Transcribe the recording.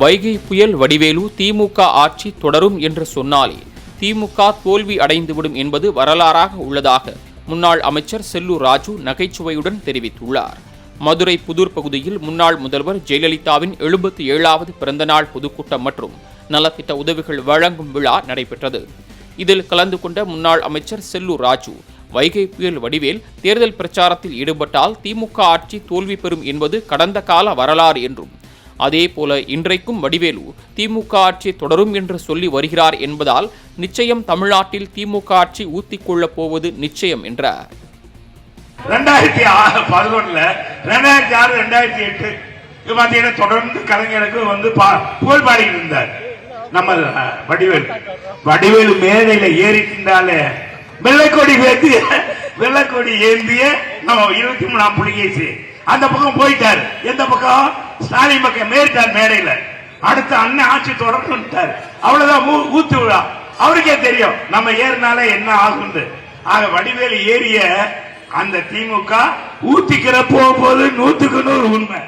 வைகை புயல் வடிவேலு திமுக ஆட்சி தொடரும் என்று சொன்னாலே திமுக தோல்வி அடைந்துவிடும் என்பது வரலாறாக உள்ளதாக முன்னாள் அமைச்சர் செல்லூர் ராஜு நகைச்சுவையுடன் தெரிவித்துள்ளார். மதுரை புதூர் பகுதியில் முன்னாள் முதல்வர் ஜெயலலிதாவின் எழுபத்தி ஏழாவது பிறந்தநாள் பொதுக்கூட்டம் மற்றும் நலத்திட்ட உதவிகள் வழங்கும் விழா நடைபெற்றது. இதில் கலந்து கொண்ட முன்னாள் அமைச்சர் செல்லூர் ராஜு வைகை புயல் வடிவேல் தேர்தல் பிரச்சாரத்தில் ஈடுபட்டால் திமுக ஆட்சி தோல்வி பெறும் என்பது கடந்த கால வரலாறு என்றும் அதேபோல இன்றைக்கும் வடிவேலு திமுக ஆட்சி தொடரும் என்று சொல்லி வருகிறார் என்பதால் நிச்சயம் தமிழ்நாட்டில் திமுக ஆட்சி ஊத்திக்கொள்ளப் போவது நிச்சயம் என்றார். ரெண்டாயிரத்தி ஆறு பதினொன்னுல ரெண்டாயிரத்தி ஆறு ரெண்டாயிரத்தி எட்டு இது பாத்தீங்கன்னா தொடர்ந்து கலைஞருக்கு வந்து பா- புகழ் பாடிட்டு இருந்தார். நம்ம வடிவேல். வடிவேலு மேடையில ஏறிட்டாலே வெள்ளைக்கொடி ஏந்திய வெள்ளைக்கொடி ஏந்திய நம்ம இருபத்தி மூணாம் புலிகேசி. அந்த பக்கம் போயிட்டாரு. எந்த பக்கம்? ஸ்டாலின் பக்கம் மேறிட்டார் மேடையில. அடுத்த அண்ணன் ஆட்சி தொடர்ந்துட்டார் அவ்வளவுதான் ஊத்து விழா. அவருக்கே தெரியும் நம்ம ஏறினாலே என்ன ஆகும்னு. ஆக வடிவேலு ஏறிய அந்த திமுக ஊத்திக்கிற போகும்போது நூத்துக்கு நூறு உண்மை.